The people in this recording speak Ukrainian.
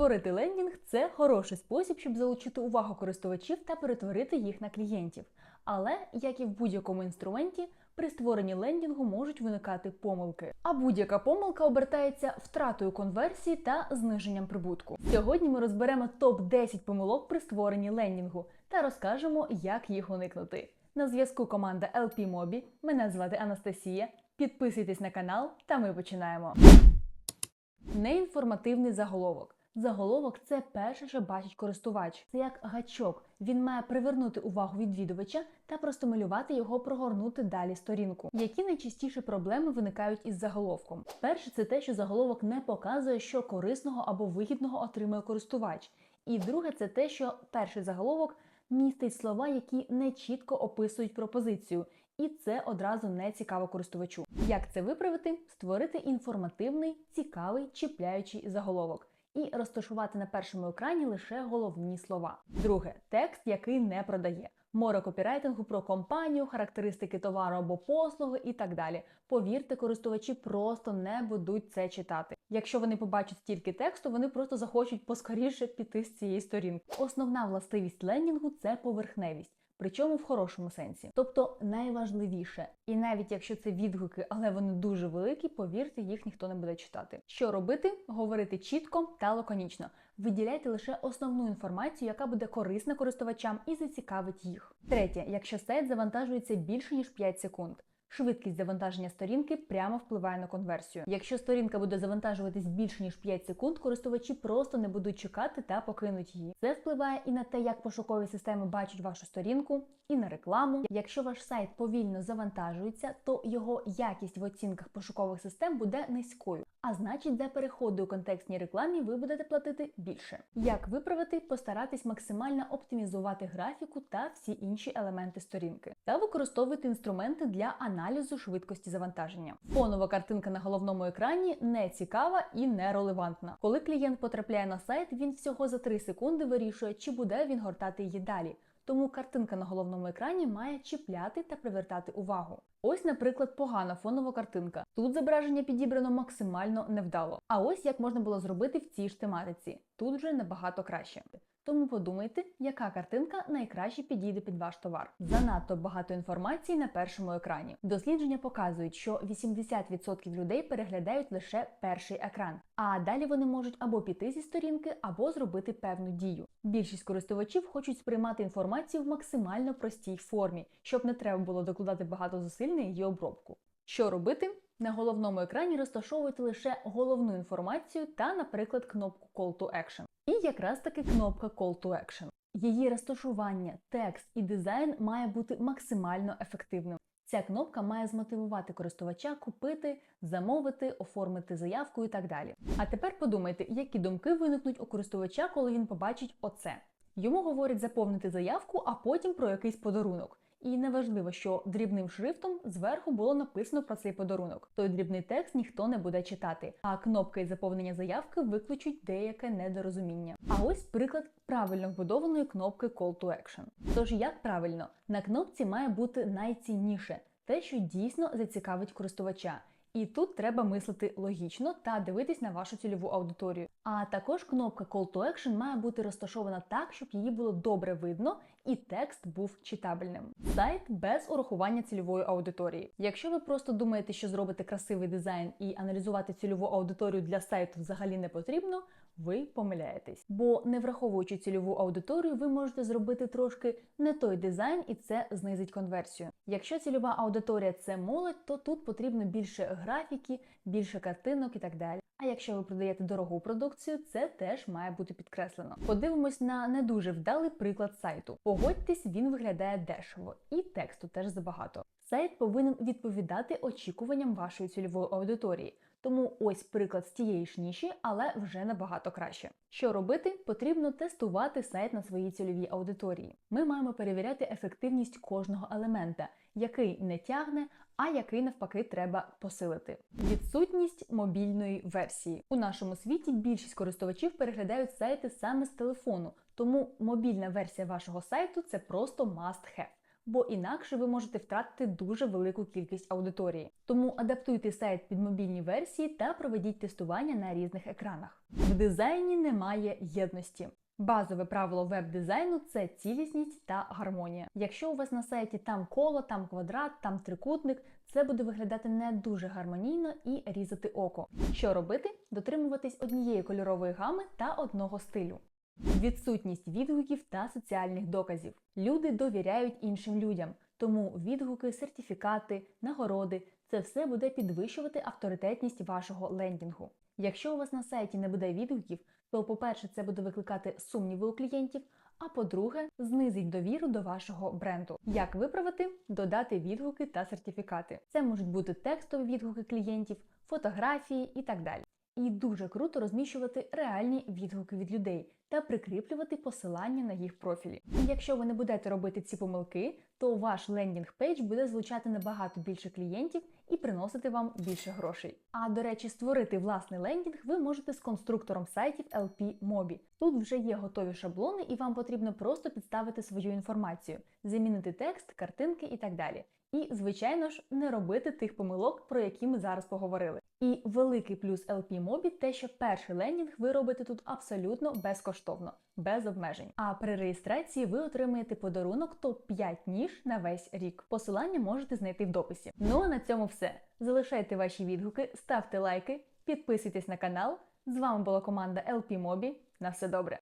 Створити лендінг це хороший спосіб, щоб залучити увагу користувачів та перетворити їх на клієнтів. Але, як і в будь-якому інструменті, при створенні лендінгу можуть виникати помилки. А будь-яка помилка обертається втратою конверсії та зниженням прибутку. Сьогодні ми розберемо топ-10 помилок при створенні лендінгу та розкажемо, як їх уникнути. На зв'язку команда LP Mobi. Мене звати Анастасія. Підписуйтесь на канал, та ми починаємо. Неінформативний заголовок. Заголовок це перше, що бачить користувач. Це як гачок. Він має привернути увагу відвідувача та простимулювати його прогорнути далі сторінку. Які найчастіші проблеми виникають із заголовком? Перше, це те, що заголовок не показує, що корисного або вигідного отримує користувач. І друге, це те, що перший заголовок містить слова, які не чітко описують пропозицію. І це одразу не цікаво користувачу. Як це виправити? Створити інформативний, цікавий, чіпляючий заголовок і розташувати на першому екрані лише головні слова. Друге текст, який не продає. Море копірайтингу про компанію, характеристики товару або послуги і так далі. Повірте, користувачі просто не будуть це читати. Якщо вони побачать стільки тексту, вони просто захочуть поскоріше піти з цієї сторінки. Основна властивість лендінгу це поверхневість. Причому в хорошому сенсі, тобто найважливіше, і навіть якщо це відгуки, але вони дуже великі, повірте, їх ніхто не буде читати. Що робити? Говорити чітко та лаконічно. Виділяйте лише основну інформацію, яка буде корисна користувачам і зацікавить їх. Третє, якщо сайт завантажується більше ніж 5 секунд. Швидкість завантаження сторінки прямо впливає на конверсію. Якщо сторінка буде завантажуватись більше ніж 5 секунд, користувачі просто не будуть чекати та покинуть її. Це впливає і на те, як пошукові системи бачать вашу сторінку, і на рекламу. Якщо ваш сайт повільно завантажується, то його якість в оцінках пошукових систем буде низькою. А значить, за переходи у контекстній рекламі ви будете платити більше. Як виправити? Постаратись максимально оптимізувати графіку та всі інші елементи сторінки, та використовуйте інструменти для аналізу швидкості завантаження. Фонова картинка на головному екрані не цікава і не релевантна. Коли клієнт потрапляє на сайт, він всього за 3 секунди вирішує, чи буде він гортати її далі. Тому картинка на головному екрані має чіпляти та привертати увагу. Ось, наприклад, погана фонова картинка. Тут зображення підібрано максимально невдало. А ось як можна було зробити в цій ж тематиці. Тут вже набагато краще. Тому подумайте, яка картинка найкраще підійде під ваш товар. Занадто багато інформації на першому екрані. Дослідження показують, що 80% людей переглядають лише перший екран, а далі вони можуть або піти зі сторінки, або зробити певну дію. Більшість користувачів хочуть сприймати інформацію в максимально простій формі, щоб не треба було докладати багато зусиль на її обробку. Що робити? На головному екрані розташовуйте лише головну інформацію та, наприклад, кнопку Call to Action. І якраз таки кнопка Call to Action. Її розташування, текст і дизайн має бути максимально ефективним. Ця кнопка має змотивувати користувача купити, замовити, оформити заявку і так далі. А тепер подумайте, які думки виникнуть у користувача, коли він побачить оце. Йому говорять заповнити заявку, а потім про якийсь подарунок. І неважливо, що дрібним шрифтом зверху було написано про цей подарунок. Той дрібний текст ніхто не буде читати, а кнопки заповнення заявки виключить деяке недорозуміння. А ось приклад правильно вбудованої кнопки Call to Action. Тож як правильно, на кнопці має бути найцінніше те, що дійсно зацікавить користувача. І тут треба мислити логічно та дивитись на вашу цільову аудиторію. А також кнопка Call to Action має бути розташована так, щоб її було добре видно і текст був читабельним. Сайт без урахування цільової аудиторії. Якщо ви просто думаєте, що зробите красивий дизайн і аналізувати цільову аудиторію для сайту взагалі не потрібно, ви помиляєтесь. Бо не враховуючи цільову аудиторію, ви можете зробити трошки не той дизайн, і це знизить конверсію. Якщо цільова аудиторія це молодь, то тут потрібно більше графіки, більше картинок і так далі. А якщо ви продаєте дорогу продукцію, це теж має бути підкреслено. Подивимось на не дуже вдалий приклад сайту. Погодьтесь, він виглядає дешево, і тексту теж забагато. Сайт повинен відповідати очікуванням вашої цільової аудиторії. Тому ось приклад з тієї ж ніші, але вже набагато краще. Що робити? Потрібно тестувати сайт на своїй цільовій аудиторії. Ми маємо перевіряти ефективність кожного елемента, який не тягне, а який навпаки треба посилити. Відсутність мобільної версії у нашому світі більшість користувачів переглядають сайти саме з телефону, тому мобільна версія вашого сайту це просто must have. Бо інакше ви можете втратити дуже велику кількість аудиторії. Тому адаптуйте сайт під мобільні версії та проведіть тестування на різних екранах. В дизайні немає єдності. Базове правило веб-дизайну це цілісність та гармонія. Якщо у вас на сайті там коло, там квадрат, там трикутник, це буде виглядати не дуже гармонійно і різати око. Що робити? Дотримуватись однієї кольорової гами та одного стилю. Відсутність відгуків та соціальних доказів. Люди довіряють іншим людям, тому відгуки, сертифікати, нагороди це все буде підвищувати авторитетність вашого лендінгу. Якщо у вас на сайті не буде відгуків, то, по-перше, це буде викликати сумніви у клієнтів. А по-друге, знизить довіру до вашого бренду. Як виправити? Додати відгуки та сертифікати. Це можуть бути текстові відгуки клієнтів, фотографії і так далі. І дуже круто розміщувати реальні відгуки від людей та прикріплювати посилання на їх профілі. Якщо ви не будете робити ці помилки, то ваш лендінг пейдж буде злучати набагато більше клієнтів і приносити вам більше грошей. А до речі, створити власний лендінг ви можете з конструктором сайтів LP Mobi. Тут вже є готові шаблони, і вам потрібно просто підставити свою інформацію, замінити текст, картинки і так далі. І, звичайно ж, не робити тих помилок, про які ми зараз поговорили. І великий плюс LP Mobi те, що перший лендінг ви робите тут абсолютно безкоштовно, без обмежень. А при реєстрації ви отримаєте подарунок топ-5 ніж на весь рік. Посилання можете знайти в дописі. Ну а на цьому все. Залишайте ваші відгуки, ставте лайки, підписуйтесь на канал. З вами була команда LP Mobi. На все добре.